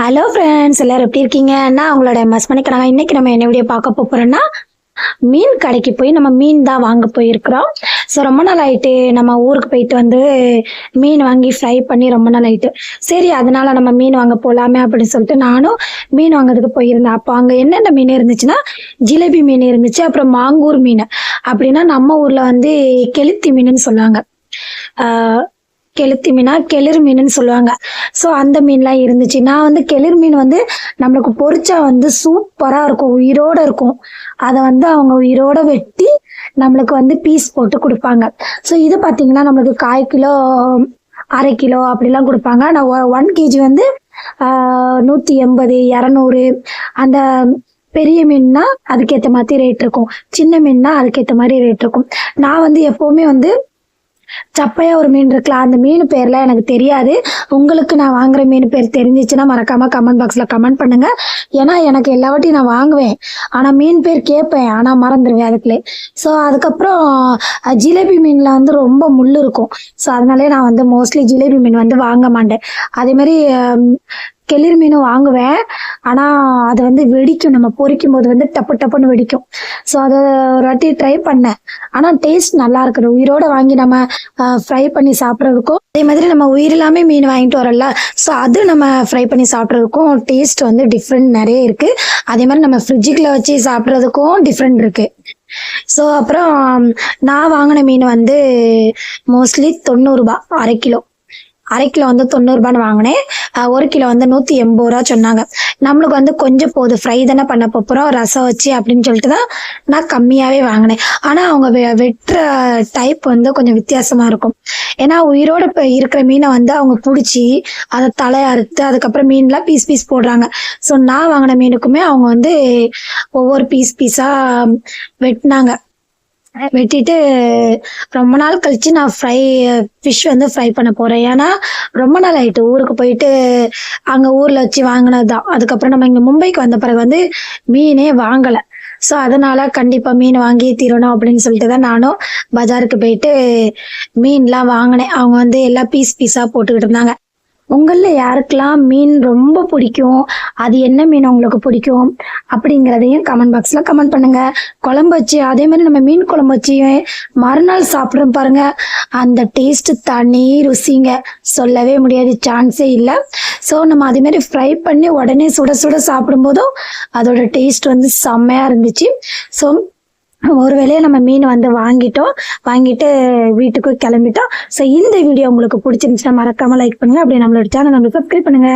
Hello friends எல்லாரும் எப்படி இருக்கீங்க? நான் உங்களோட மஸ் பண்ணிக்கிறாங்க இன்னைக்கு நம்ம என்ன வீடியோ பார்க்க போறோம்னா மீன் கடைக்கு போய் நம்ம மீன் தான் வாங்க போயிருக்கிறோம். ஸோ ரொம்ப நாள் ஆயிட்டு நம்ம ஊருக்கு போயிட்டு வந்து மீன் வாங்கி ஃப்ரை பண்ணி ரொம்ப நாள் ஆயிட்டு. சரி அதனால நம்ம மீன் வாங்க போகலாமே அப்படின்னு சொல்லிட்டு நானும் மீன் வாங்குறதுக்கு போயிருந்தேன். அப்போ அங்கே என்னென்ன மீன் இருந்துச்சுன்னா ஜிலேபி மீன் இருந்துச்சு அப்புறம் மாங்கூர் மீன். அப்படின்னா நம்ம ஊர்ல வந்து கெளுத்தி மீனுன்னு சொல்லுவாங்க. கெளுத்தி மீனா கெளிர் மீனுன்னு சொல்லுவாங்க. ஸோ அந்த மீன்லாம் இருந்துச்சு. நான் வந்து கெளிர் மீன் வந்து நம்மளுக்கு பொறிச்சா வந்து சூப்பராக இருக்கும். உயிரோட இருக்கும். அதை வந்து அவங்க உயிரோட வெட்டி நம்மளுக்கு வந்து பீஸ் போட்டு கொடுப்பாங்க. ஸோ இது பார்த்தீங்கன்னா நம்மளுக்கு கால் கிலோ அரை கிலோ அப்படிலாம் கொடுப்பாங்க. நான் ஒன் கேஜி வந்து நூற்றி எண்பது இரநூறு அந்த பெரிய மீன்னா அதுக்கேற்ற மாதிரி ரேட் இருக்கும். சின்ன மீன்னா அதுக்கேற்ற மாதிரி ரேட் இருக்கும். நான் வந்து எப்போவுமே வந்து சப்பையா ஒரு மீன் இருக்குல்ல அந்த மீன் பேர்லாம் எனக்கு தெரியாது. உங்களுக்கு நான் வாங்குற மீன் பேர் தெரிஞ்சிச்சுன்னா மறக்காம கமெண்ட் பாக்ஸ்ல கமெண்ட் பண்ணுங்க. ஏன்னா எனக்கு எல்லா வாட்டியும் நான் வாங்குவேன். ஆனா மீன் பேர் கேட்பேன் ஆனா மறந்துடுவேன் அதுக்குள்ளே. ஸோ அதுக்கப்புறம் ஜிலேபி மீன்ல வந்து ரொம்ப முள் இருக்கும். ஸோ அதனாலே நான் வந்து மோஸ்ட்லி ஜிலேபி மீன் வந்து வாங்க மாட்டேன். அதே மாதிரி கெளிர் மீனும் வாங்குவேன். ஆனால் அது வந்து வெடிக்கும். நம்ம பொரிக்கும் போது வந்து டப்பு டப்புன்னு வெடிக்கும். ஸோ அதை ஒரு வாட்டி ட்ரை பண்ணேன். ஆனால் டேஸ்ட் நல்லா இருக்குது. உயிரோட வாங்கி நம்ம ஃப்ரை பண்ணி சாப்பிட்றதுக்கும் அதே மாதிரி நம்ம உயிர் இல்லாம மீன் வாங்கிட்டு வரோம்ல ஸோ அது நம்ம ஃப்ரை பண்ணி சாப்பிட்றதுக்கும் டேஸ்ட் வந்து டிஃப்ரெண்ட் நிறைய இருக்கு. அதே மாதிரி நம்ம ஃப்ரிட்ஜுக்குள்ள வச்சு சாப்பிட்றதுக்கும் டிஃப்ரெண்ட் இருக்கு. ஸோ அப்புறம் நான் வாங்கின மீன் வந்து மோஸ்ட்லி தொண்ணூறுபா அரை கிலோ. அரை கிலோ வந்து தொண்ணூறுபான்னு வாங்கினேன். ஒரு கிலோ வந்து நூற்றி எண்பது ரூபா சொன்னாங்க. நம்மளுக்கு வந்து கொஞ்சம் போதும் ஃப்ரை தானே பண்ண போகிறோம் ரசம் வச்சு அப்படின்னு சொல்லிட்டு தான் நான் கம்மியாகவே வாங்கினேன். ஆனால் அவங்க வெ- வெட்டுற டைப் வந்து கொஞ்சம் வித்தியாசமாக இருக்கும். ஏன்னா உயிரோட இப்போ இருக்கிற மீனை வந்து அவங்க பிடிச்சி அதை தலை அறுத்து அதுக்கப்புறம் மீன்லாம் பீஸ் பீஸ் போடுறாங்க. ஸோ நான் வாங்கின மீனுக்குமே அவங்க வந்து ஒவ்வொரு பீஸ் பீஸாக வெட்டினாங்க. வெட்டிட்டு ரொம்ப நாள் கழிச்சு நான் ஃப்ரை ஃபிஷ் வந்து ஃப்ரை பண்ண போறேன். ஏன்னா ரொம்ப நாள் ஆயிட்டு ஊருக்கு போயிட்டு அங்க ஊர்ல வச்சு வாங்கினது தான் அதுக்கப்புறம் நம்ம இங்க மும்பைக்கு வந்த பிறகு வந்து மீனே வாங்கல. ஸோ அதனால கண்டிப்பா மீன் வாங்கி தீரணும் அப்படின்னு சொல்லிட்டு தான் நானும் பஜாருக்கு போயிட்டு மீன்லாம் வாங்கினேன். அவங்க வந்து எல்லாம் பீஸ் பீஸா போட்டுக்கிட்டு இருந்தாங்க. உங்களில் யாருக்கெல்லாம் மீன் ரொம்ப பிடிக்கும்? அது என்ன மீன் உங்களுக்கு பிடிக்கும்? அப்படிங்கிறதையும் கமெண்ட் பாக்ஸில் கமெண்ட் பண்ணுங்க. குழம்பு வச்சு அதே மாதிரி நம்ம மீன் குழம்பு வச்சு மறுநாள் சாப்பிட்றோம் பாருங்கள் அந்த டேஸ்ட்டு தனி ருசிங்க. சொல்லவே முடியாது சான்ஸே இல்லை. ஸோ நம்ம அதேமாரி ஃப்ரை பண்ணி உடனே சுட சுட சாப்பிடும்போதும் அதோட டேஸ்ட் வந்து செம்மையாக இருந்துச்சு. ஸோ ஒருவேளையை நம்ம மீன் வந்து வாங்கிட்டோம் வாங்கிட்டு வீட்டுக்கு கிளம்பிட்டோம் ஸோ இந்த வீடியோ உங்களுக்கு பிடிச்சிருந்துச்சுன்னா மறக்காம லைக் பண்ணுங்க. அப்படியே நம்மளோட சேனல் நம்மளுக்கு சப்ஸ்கிரைப் பண்ணுங்க.